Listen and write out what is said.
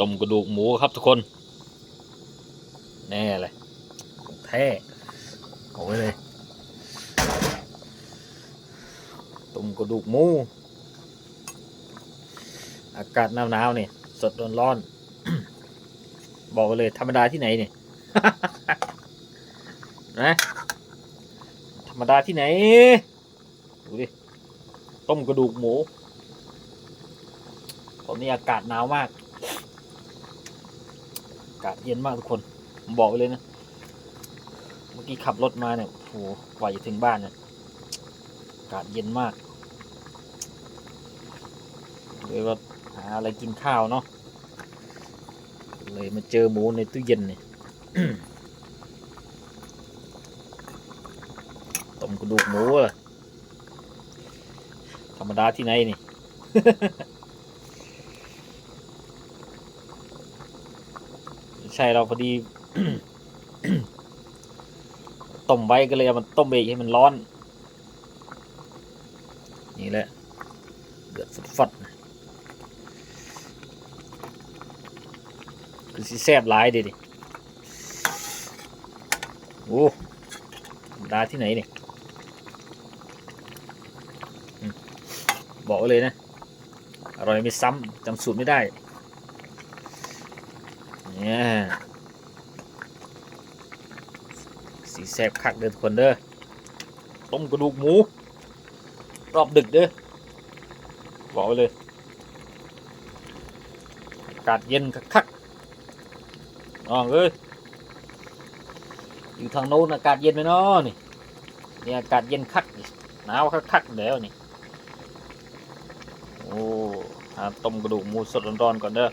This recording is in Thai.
ต้มกระดูกหมูครับทุกคนแน่เลยแท้เอาไว้เลยต้มกระดูกหมู อากาศหนาวๆนี่สดร้อนๆบอกไว้เลยธรรมดาที่ไหนเนี่ยนะธรรมดาที่ไหน ดูดิ ต้มกระดูกหมูตอนนี้อากาศหนาวมากากาศเย็นมากทุกคนผมบอกไว้เลยนะ เมื่อกี้ขับรถมาเนี่ยโอ้โหกว่าจะถึงบ้านเนี่ยอากาศเย็นมากเลยว่าหาอะไรกินข้าวเนาะเลยมาเจอหมูในตู้เย็นเนี่ยต้มกระดูกหมูเหรอธรรมดาที่ไหนนี่ ใช่เราพอดี ต้มไว้ก็เลยเอามันต้มเองให้มันร้อน นี่แหละเดือดฟัดคือสิแซ่บหลายเดิดิโอ้ดาที่ไหนเนี่ยบอกเลยนะ อร่อยไม่ซ้ำจำสูตรไม่ได้ เนี่ยสีแซ่บคักเด้อทุกคนเด้อต้มกระดูกหมู รอบดึกเด้อบอกไว้เลยอากาศเย็นคักๆน้องเอ้ยอยู่ทางโน้นอากาศเย็นไหมนาะนี่นี่อากาศเย็นคักหนาวคักๆแล้วนี่โอ้หาต้มกระดูกหมูสดร้อนๆก่อนเด้อ